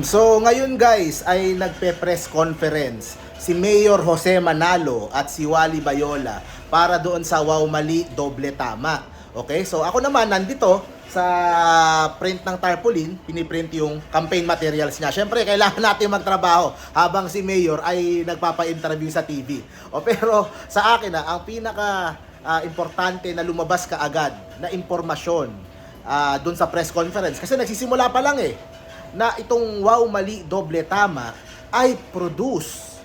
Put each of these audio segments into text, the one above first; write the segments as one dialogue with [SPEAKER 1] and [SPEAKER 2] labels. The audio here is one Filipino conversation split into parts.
[SPEAKER 1] So ngayon guys ay nagpe-press conference si Mayor Jose Manalo at si Wally Bayola para doon sa Wow Mali Doble Tama. Okay, so ako naman nandito sa print ng tarpaulin, piniprint yung campaign materials niya. Siyempre, kailangan natin magtrabaho habang si Mayor ay nagpapa-interview sa TV. O pero sa akin na ang pinaka ah, importante na lumabas ka agad na impormasyon ah, doon sa press conference kasi nagsisimula pa lang eh na itong Wow Mali Doble Tama ay produce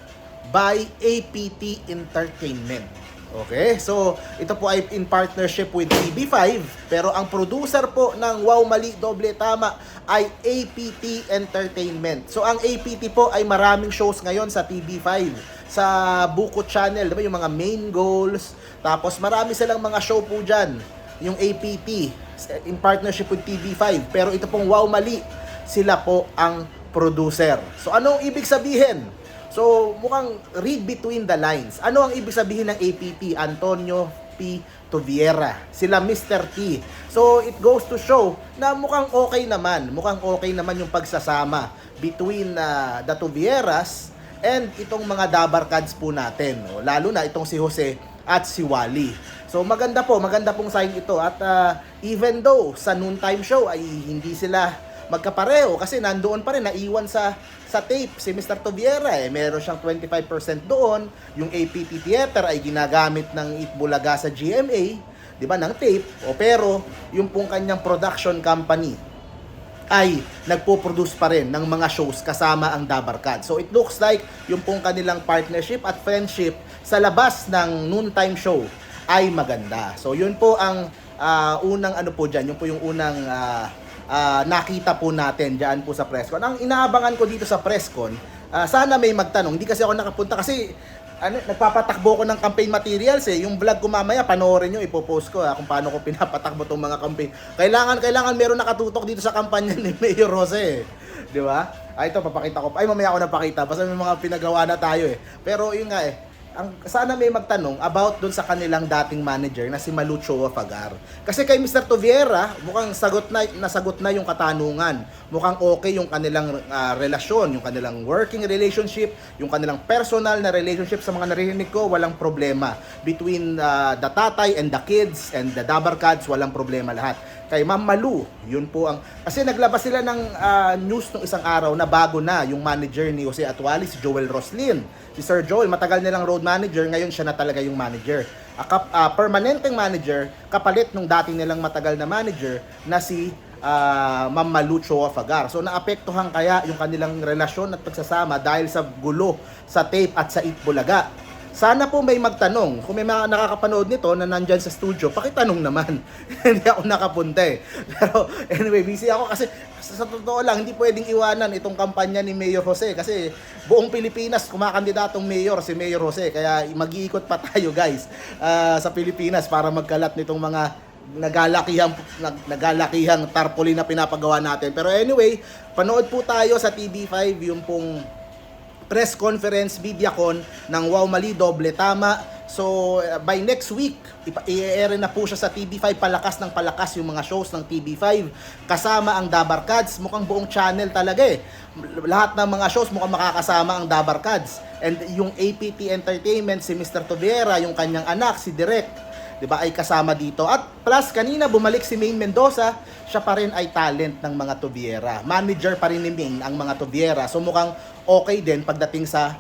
[SPEAKER 1] by APT Entertainment. Okay? So, ito po ay in partnership with TV5, pero ang producer po ng Wow Mali Doble Tama ay APT Entertainment. So, ang APT po ay maraming shows ngayon sa TV5 sa Buko Channel, 'di ba? Yung mga main goals, tapos marami silang mga show po diyan, yung APT in partnership with TV5. Pero ito pong Wow Mali, sila po ang producer. So anong ibig sabihin? So mukhang read between the lines. Ano ang ibig sabihin ng APT? Antonio P. Toviera. Sila Mr. T. So it goes to show na mukhang okay naman. Mukhang okay naman yung pagsasama between uh, the Tovieras and itong mga Dabarkads po natin. No? Lalo na itong si Jose at si Wally. So maganda po, maganda pong sign ito. At uh, even though sa noontime show ay hindi sila magkapareho kasi nandoon pa rin naiwan sa sa tape si Mr. Toviera eh meron siyang 25% doon yung APT Theater ay ginagamit ng Itbulaga sa GMA 'di ba ng tape o pero yung pong kanyang production company ay nagpo-produce pa rin ng mga shows kasama ang Dabarkad. So it looks like yung pong kanilang partnership at friendship sa labas ng noontime show ay maganda. So yun po ang ah, unang ano po dyan, yun po yung unang ah, ah, nakita po natin dyan po sa presscon. Ang inaabangan ko dito sa presscon, ah, sana may magtanong. Hindi kasi ako nakapunta kasi ano, nagpapatakbo ko ng campaign materials eh. Yung vlog ko mamaya, panoorin nyo, ipopost ko ha, kung paano ko pinapatakbo tong mga campaign. Kailangan, kailangan meron nakatutok dito sa kampanya ni Mayor Jose eh. Di ba? Ay, ito, papakita ko. Ay, mamaya ako napakita. Basta may mga pinagawa na tayo eh. Pero yun nga eh, ang sana may magtanong about dun sa kanilang dating manager na si Malucho Fagar. Kasi kay Mr. Toviera, mukhang sagot na nasagot na yung katanungan. Mukhang okay yung kanilang ah, relasyon, yung kanilang working relationship, yung kanilang personal na relationship sa mga narinig ko, walang problema. Between ah, the tatay and the kids and the Dabarkads, walang problema lahat. Kay Ma'am Malu, yun po ang... Kasi naglabas sila ng ah, news nung isang araw na bago na yung manager ni Jose Atuali, si Joel Roslin. Si Sir Joel, matagal nilang road manager, ngayon siya na talaga yung manager. A kap- ah, permanenteng manager, kapalit nung dating nilang matagal na manager na si ah, Ma'am Malu Choa Fagar. So naapektuhan kaya yung kanilang relasyon at pagsasama dahil sa gulo sa tape at sa Itbulaga. Sana po may magtanong. Kung may mga nakakapanood nito na nandyan sa studio, pakitanong naman. hindi ako nakapunta eh. Pero anyway, busy ako kasi sa, sa totoo lang, hindi pwedeng iwanan itong kampanya ni Mayor Jose kasi buong Pilipinas kumakandidatong mayor si Mayor Jose. Kaya mag-iikot pa tayo guys ah, sa Pilipinas para magkalat nitong mga nagalakihang nag, nagalakihang tarpaulin na pinapagawa natin. Pero anyway, panood po tayo sa TV5 yung pong press conference Bidyakon ng Wow Mali Doble Tama. So uh, by next week, i-air na po siya sa TV5 palakas ng palakas yung mga shows ng TV5 kasama ang Dabarkads. Mukhang buong channel talaga eh. Lahat ng mga shows mukhang makakasama ang Dabarkads. And yung APT Entertainment, si Mr. Toviera, yung kanyang anak, si Direk, 'di ba ay kasama dito. At plus kanina bumalik si Maine Mendoza, siya pa rin ay talent ng mga Tobiera. Manager pa rin ni Maine ang mga Tobiera. So mukhang okay din pagdating sa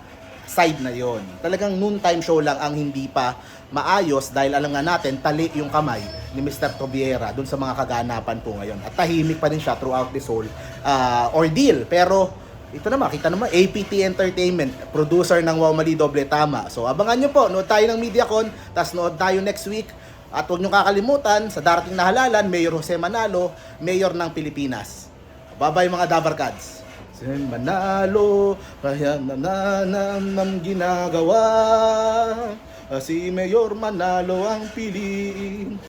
[SPEAKER 1] side na 'yon. Talagang noontime show lang ang hindi pa maayos dahil alam nga natin tali yung kamay ni Mr. Tobiera dun sa mga kaganapan po ngayon. At tahimik pa rin siya throughout this whole uh, ordeal. Pero ito naman, kita naman, APT Entertainment, producer ng Wow Mali Doble Tama. So, abangan nyo po, nood tayo ng MediaCon, tapos nood tayo next week. At huwag nyo kakalimutan, sa darating na halalan, Mayor Jose Manalo, Mayor ng Pilipinas. Bye-bye mga Dabarkads. Si Manalo, kaya nananam ginagawa. Si Mayor Manalo ang piliin.